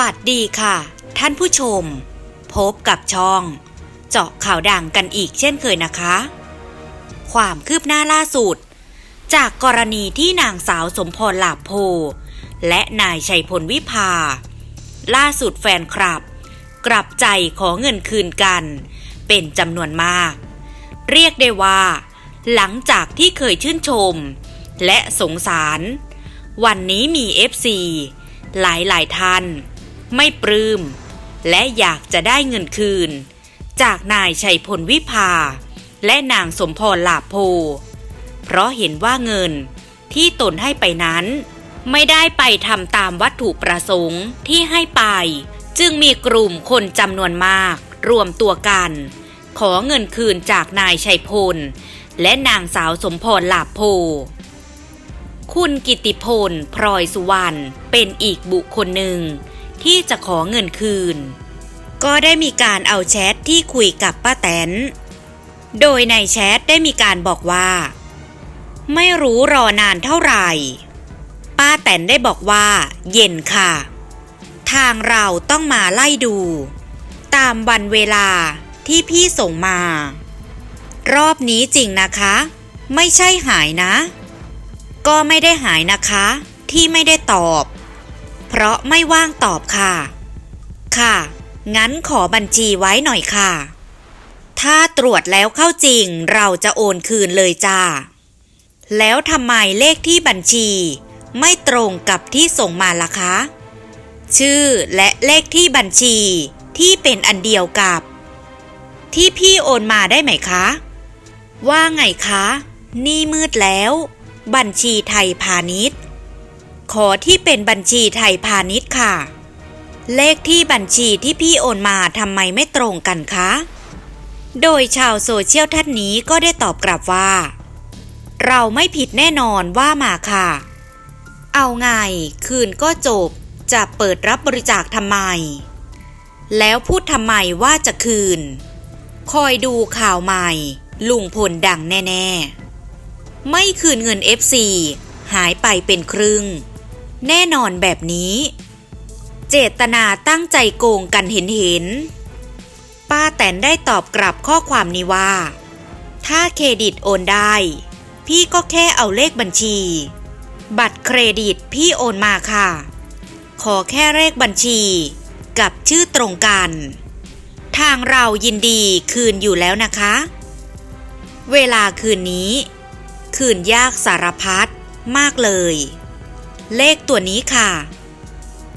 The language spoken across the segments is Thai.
สวัสดีค่ะ ท่านผู้ชม พบกับช่อง เจาะข่าวดังกันอีกเช่นเคยนะคะ ความคืบหน้าล่าสุด จากกรณีที่นางสาวสมพรหลาโพ และนายชัยพลวิภา ล่าสุดแฟนคลับ กลับใจขอเงินคืนกัน เป็นจำนวนมาก เรียกได้ว่า หลังจากที่เคยชื่นชม และสงสาร วันนี้มี FC หลายหลายท่าน ไม่ปลื้ม และอยากจะได้เงินคืน จากนายชัยพลวิภา และนางสมพรหลาโพ เพราะเห็นว่าเงินที่ตนให้ไปนั้น ไม่ได้ไปทำตามวัตถุประสงค์ที่ให้ไป จึงมีกลุ่มคนจำนวนมากรวมตัวกัน ขอเงินคืนจากนายชัยพล และนางสาวสมพรหลาโพคุณกิติพลพลอยสุวรรณเป็นอีกบุคคลหนึ่ง ที่จะขอเงินคืน ก็ได้มีการเอาแชทที่คุยกับป้าแตน โดยในแชทได้มีการบอกว่า ไม่รู้รอนานเท่าไหร่ ป้าแตนได้บอกว่า เย็นค่ะ ทางเราต้องมาไล่ดู ตามวันเวลาที่พี่ส่งมา รอบนี้จริงนะคะ ไม่ใช่หายนะ ก็ไม่ได้หายนะคะ ที่ไม่ได้ตอบ ราะไม่ว่างตอบค่ะ ค่ะ งั้นขอบัญชีไว้หน่อยค่ะ ถ้าตรวจแล้วเข้าจริงเราจะโอนคืนเลยจ้า แล้วทำไมเลขที่บัญชี ไม่ตรงกับที่ส่งมาล่ะคะ ชื่อและเลขที่บัญชีที่เป็นอันเดียวกับ ที่พี่โอนมาได้ไหมคะ ว่าไงคะ นี่มืดแล้ว บัญชีไทยพาณิชย์ ขอที่เป็นบัญชีไทยพาณิชย์ค่ะ เลขที่บัญชีที่พี่โอนมาทำไมไม่ตรงกันคะ โดยชาวโซเชียลท่านนี้ก็ได้ตอบกลับว่า เราไม่ผิดแน่นอนว่ามาค่ะ เอาไง คืนก็จบ จะเปิดรับบริจาคทำไม แล้วพูดทำไมว่าจะคืน คอยดูข่าวใหม่ ลุงพลดังแน่ ๆ ไม่คืนเงิน FC หายไปเป็นครึ่ง แน่นอนแบบนี้ เจตนาตั้งใจโกงกันเห็นเห็น ป้าแตนได้ตอบกลับข้อความนี้ว่า ถ้าเครดิตโอนได้ พี่ก็แค่เอาเลขบัญชี บัตรเครดิตพี่โอนมาค่ะ ขอแค่เลขบัญชี กับชื่อตรงกัน ทางเรายินดีคืนอยู่แล้วนะคะ เวลาคืนนี้ คืนยากสารพัดมากเลย เลขตัวนี้ค่ะ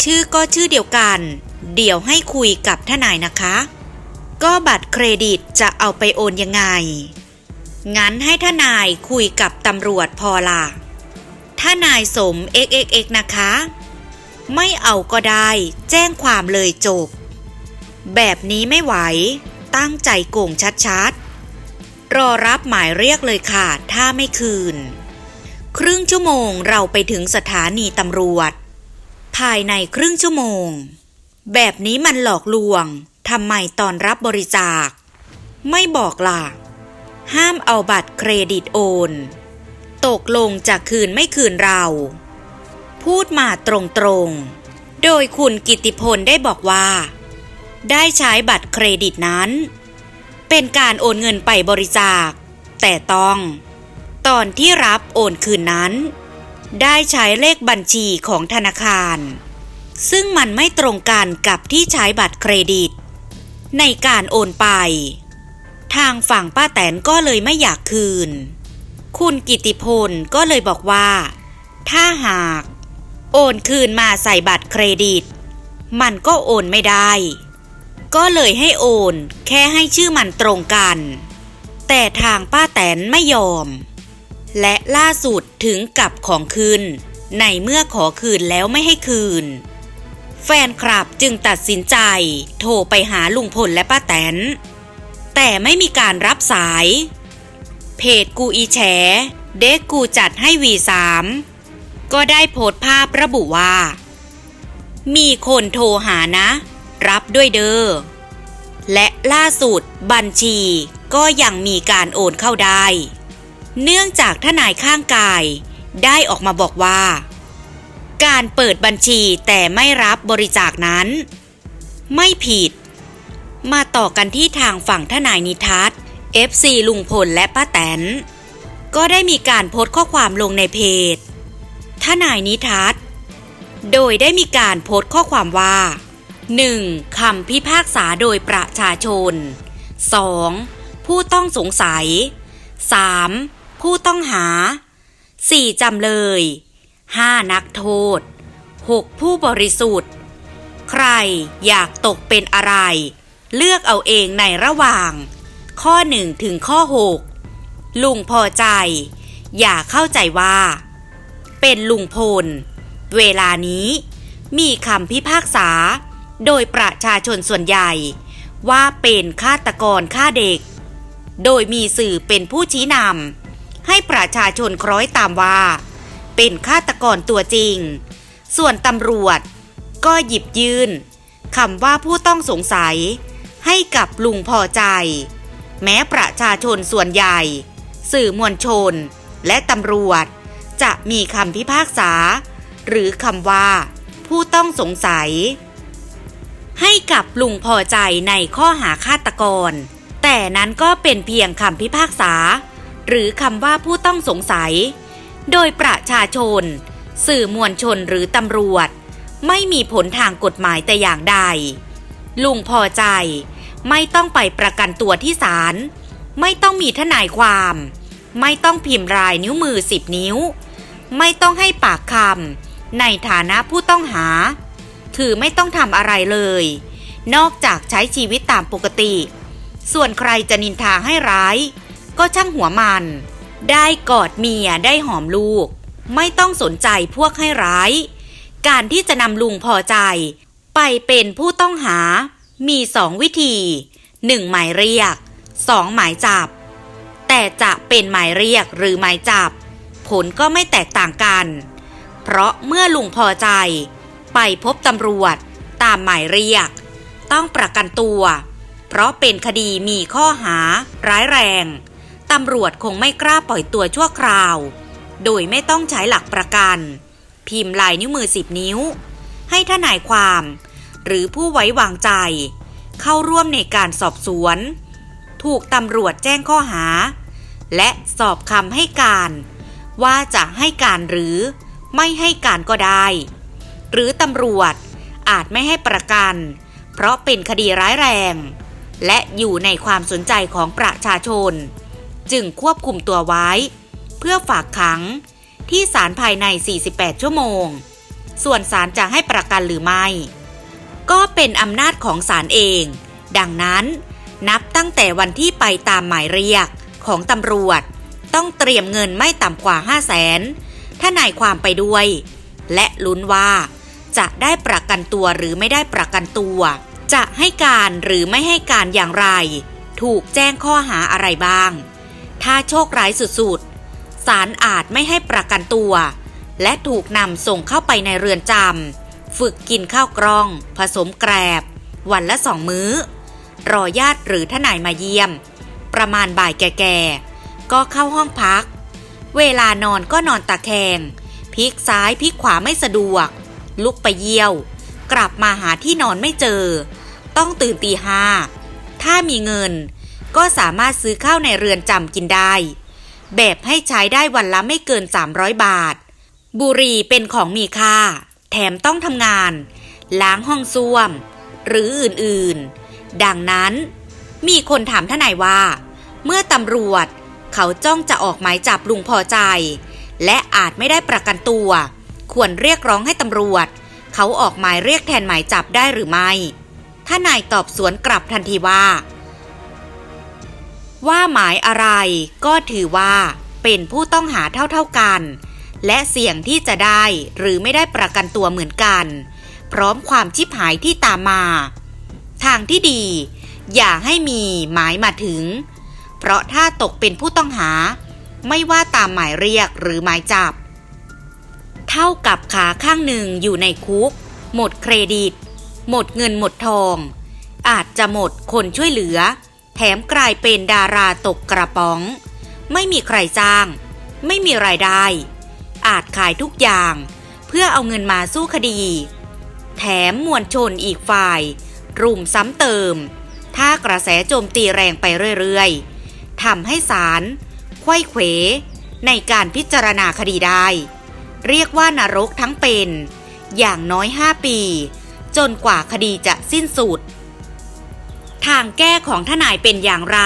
ชื่อก็ชื่อเดียวกัน เดี๋ยวให้คุยกับทนายนะคะ ก็บัตรเครดิตจะเอาไปโอนยังไง งั้นให้ทนายคุยกับตำรวจพอละทนายสม xxx นะคะ ไม่เอาก็ได้แจ้งความเลยจบ แบบนี้ไม่ไหว ตั้งใจโกงชัดๆ รอรับหมายเรียกเลยค่ะ ถ้าไม่คืน ครึ่งชั่วโมงเราไปถึงสถานีตำรวจ ภายในครึ่งชั่วโมง แบบนี้มันหลอกลวงทำไมตอนรับบริจาค ไม่บอกล่ะ ห้ามเอาบัตรเครดิตโอน ตกลงจะคืนไม่คืนเรา พูดมาตรงๆ โดยคุณกิติพลได้บอกว่า ได้ใช้บัตรเครดิตนั้น เป็นการโอนเงินไปบริจาค แต่ต้อง ตอนที่รับโอนคืนนั้น ได้ใช้เลขบัญชีของธนาคาร ซึ่งมันไม่ตรงกันกับที่ใช้บัตรเครดิต ในการโอนไป ทางฝั่งป้าแตนก็เลยไม่อยากคืน คุณกิติพลก็เลยบอกว่า ถ้าหาก โอนคืนมาใส่บัตรเครดิต มันก็โอนไม่ได้ ก็เลยให้โอนแค่ให้ชื่อมันตรงกัน แต่ทางป้าแตนไม่ยอม และล่าสุดถึงกับของคืนในเมื่อขอคืนแล้วไม่ให้คืน แฟนคลับจึงตัดสินใจ โทรไปหาลุงพลและป้าแตน แต่ไม่มีการรับสาย เพจกูอีแฉ เด็กกูจัดให้วีสามก็ได้โพสต์ภาพระบุว่า มีคนโทรหานะ รับด้วยเด้อและล่าสุดบัญชีก็ยังมีการโอนเข้าได้ เนื่องจากทนายข้างกาย ได้ออกมาบอกว่า การเปิดบัญชีแต่ไม่รับบริจาคนั้น ไม่ผิด มาต่อกันที่ทางฝั่งทนายนิทัศน์ FC ลุงพลและป้าแตน ก็ได้มีการโพสต์ข้อความลงในเพจ ทนายนิทัศน์ โดยได้มีการโพสต์ข้อความว่า 1. คำพิพากษาโดยประชาชน 2. ผู้ต้องสงสัย 3. ผู้ต้องหา 4. จำเลย 5. นักโทษ 6. ผู้บริสุทธิ์ ใครอยากตกเป็นอะไร เลือกเอาเองในระหว่าง ข้อ 1 ถึงข้อ 6 ลุงพอใจ อย่าเข้าใจว่า เป็นลุงพล เวลานี้ มีคำพิพากษา โดยประชาชนส่วนใหญ่ ว่าเป็นฆาตกรฆ่าเด็ก โดยมีสื่อเป็นผู้ชี้นำ ให้ประชาชนคล้อยตามว่า เป็นฆาตกรตัวจริง ส่วนตำรวจ ก็หยิบยื่นคำว่าผู้ต้องสงสัย ให้กับลุงพอใจ แม้ประชาชนส่วนใหญ่ สื่อมวลชน และตำรวจ จะมีคำพิพากษา หรือคำว่า ผู้ต้องสงสัย ให้กับลุงพอใจในข้อหาฆาตกร แต่นั้นก็เป็นเพียงคำพิพากษา หรือคำว่าผู้ต้องสงสัย โดยประชาชน สื่อมวลชนหรือตำรวจ ไม่มีผลทางกฎหมายแต่อย่างใด ลุงพอใจ ไม่ต้องไปประกันตัวที่ศาลไม่ต้องมีทนายความ ไม่ต้องพิมพ์รายนิ้วมือสิบนิ้ว ไม่ต้องให้ปากคำในฐานะผู้ต้องหาคือไม่ต้องทำอะไรเลย นอกจากใช้ชีวิตตามปกติ ส่วนใครจะนินทาให้ร้าย ก็ช่างหัวมัน ได้กอดเมียได้หอมลูก ไม่ต้องสนใจพวกให้ร้าย การที่จะนำลุงพอใจ ไปเป็นผู้ต้องหา มีสองวิธีหนึ่งหมายเรียกสองหมายจับ แต่จะเป็นหมายเรียกหรือหมายจับ ผลก็ไม่แตกต่างกัน เพราะเมื่อลุงพอใจ ไปพบตำรวจตามหมายเรียก ต้องประกันตัว เพราะเป็นคดีมีข้อหาร้ายแรง ตำรวจคงไม่กล้าปล่อยตัวชั่วคราว โดยไม่ต้องใช้หลักประกัน พิมพ์ลายนิ้วมือสิบนิ้ว ให้ทนายความ หรือผู้ไว้วางใจ เข้าร่วมในการสอบสวน ถูกตำรวจแจ้งข้อหา และสอบคำให้การ ว่าจะให้การหรือไม่ให้การก็ได้ หรือตำรวจอาจไม่ให้ประกัน เพราะเป็นคดีร้ายแรง และอยู่ในความสนใจของประชาชน จึงควบคุมตัวไว้ เพื่อฝากขังที่ศาลภายใน 48 ชั่วโมง ส่วนศาลจะให้ประกันหรือไม่ ก็เป็นอำนาจของศาลเอง ดังนั้น นับตั้งแต่วันที่ไปตามหมายเรียกของตำรวจ ต้องเตรียมเงินไม่ต่ำกว่า 5 0 0แสนถ้านายความไปด้วย และลุ้นว่า จะได้ประกันตัวหรือไม่ได้ประกันตัว จะให้การหรือไม่ให้การอย่างไร ถูกแจ้งข้อหาอะไรบ้าง ถ้าโชคร้ายสุดๆศาลอาจไม่ให้ประกันตัว และถูกนำส่งเข้าไปในเรือนจำฝึกกินข้าวกล้อง ผสมแกรบ วันละสองมื้อ รอญาติหรือทนายมาเยี่ยม ประมาณบ่ายแก่ๆ ก็เข้าห้องพัก เวลานอนก็นอนตะแคงพลิกซ้ายพลิกขวาไม่สะดวก ลุกไปเยี่ยว กลับมาหาที่นอนไม่เจอ ต้องตื่นตีห้าถ้ามีเงิน ก็สามารถซื้อข้าวในเรือนจำกินได้ แบบให้ใช้ได้วันละไม่เกิน 300 บาท บุหรี่เป็นของมีค่า แถมต้องทำงาน ล้างห้องส้วม หรืออื่นๆ ดังนั้นมีคนถามทนายว่า เมื่อตำรวจเขาจ้องจะออกหมายจับลุงพอใจ และอาจไม่ได้ประกันตัว ควรเรียกร้องให้ตำรวจ เขาออกหมายเรียกแทนหมายจับได้หรือไม่ทนายตอบสวนกลับทันทีว่า ว่าหมายอะไรก็ถือว่าเป็นผู้ต้องหาเท่าๆกัน และเสี่ยงที่จะได้หรือไม่ได้ประกันตัวเหมือนกัน พร้อมความชิบหายที่ตามมา ทางที่ดี อย่าให้มีหมายมาถึง เพราะถ้าตกเป็นผู้ต้องหา ไม่ว่าตามหมายเรียกหรือหมายจับ เท่ากับขาข้างหนึ่งอยู่ในคุก หมดเครดิต หมดเงินหมดทอง อาจจะหมดคนช่วยเหลือ แถมกลายเป็นดาราตกกระป๋อง ไม่มีใครจ้าง ไม่มีรายได้ อาจขายทุกอย่าง เพื่อเอาเงินมาสู้คดี แถมมวลชนอีกฝ่าย รุมซ้ำเติม ถ้ากระแสโจมตีแรงไปเรื่อยๆทำให้ศาลไขว้เขวในการพิจารณาคดีได้ เรียกว่านรกทั้งเป็น อย่างน้อย 5 ปี จนกว่าคดีจะสิ้นสุด ทางแก้ของทนายเป็นอย่างไร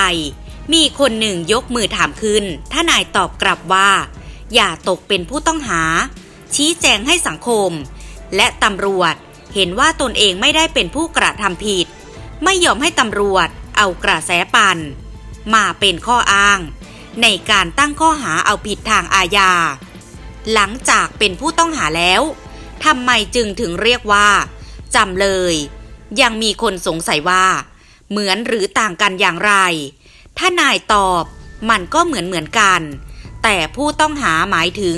มีคนหนึ่งยกมือถามขึ้น ทนายตอบกลับว่า อย่าตกเป็นผู้ต้องหา ชี้แจงให้สังคม และตำรวจเห็นว่าตนเองไม่ได้เป็นผู้กระทำผิด ไม่ยอมให้ตำรวจเอากระแสปัน มาเป็นข้ออ้าง ในการตั้งข้อหาเอาผิดทางอาญา หลังจากเป็นผู้ต้องหาแล้วทำไมจึงถึงเรียกว่าจำเลย ยังมีคนสงสัยว่า เหมือนหรือต่างกันอย่างไร ถ้านายตอบมันก็เหมือนเหมือนกัน แต่ผู้ต้องหาหมายถึง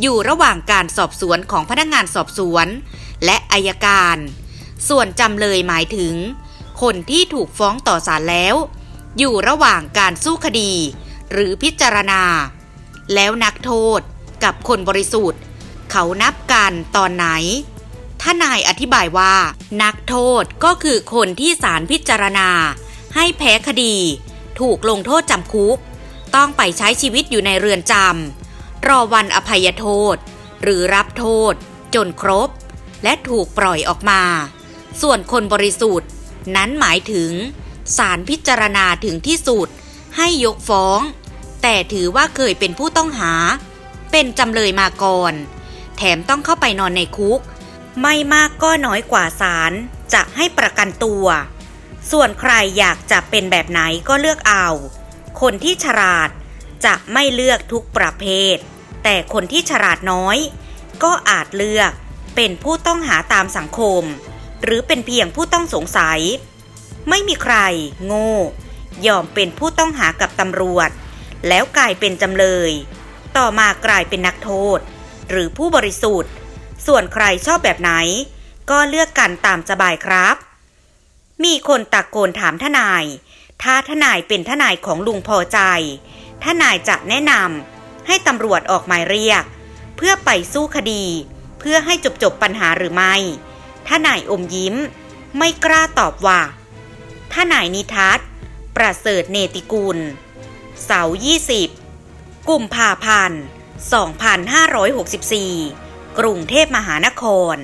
อยู่ระหว่างการสอบสวนของพนักงานสอบสวน และอายการ ส่วนจำเลยหมายถึง คนที่ถูกฟ้องต่อศาลแล้ว อยู่ระหว่างการสู้คดี หรือพิจารณา แล้วนักโทษกับคนบริสุทธิ์ เขานับกันตอนไหน ถ้านายอธิบายว่า นักโทษก็คือคนที่ศาลพิจารณา ให้แพ้คดี ถูกลงโทษจำคุก ต้องไปใช้ชีวิตอยู่ในเรือนจำรอวันอภัยโทษ หรือรับโทษ จนครบ และถูกปล่อยออกมา ส่วนคนบริสุทธิ์ นั้นหมายถึงศาลพิจารณาถึงที่สุด ให้ยกฟ้อง แต่ถือว่าเคยเป็นผู้ต้องหา เป็นจำเลยมาก่อน แถมต้องเข้าไปนอนในคุก ไม่มากก็น้อยกว่าศาลจะให้ประกันตัว ส่วนใครอยากจะเป็นแบบไหนก็เลือกเอา คนที่ฉลาดจะไม่เลือกทุกประเภท แต่คนที่ฉลาดน้อย ก็อาจเลือกเป็นผู้ต้องหาตามสังคม หรือเป็นเพียงผู้ต้องสงสัย ไม่มีใคร โง่ ยอมเป็นผู้ต้องหากับตำรวจ แล้วกลายเป็นจำเลย ต่อมากลายเป็นนักโทษ หรือผู้บริสุทธิ์ ส่วนใครชอบแบบไหน ก็เลือกกันตามสบายครับ มีคนตะโกนถามทนาย ถ้าทนายเป็นทนายของลุงพอใจ ทนายจะแนะนำให้ตำรวจออกหมายเรียก เพื่อไปสู้คดี เพื่อให้จบจบปัญหาหรือไม่ทนายอมยิ้ม ไม่กล้าตอบว่าทนายนิทัศประเสริฐเนติกุล เสาร์20 กุมภาพันธ์2564 กรุงเทพมหานคร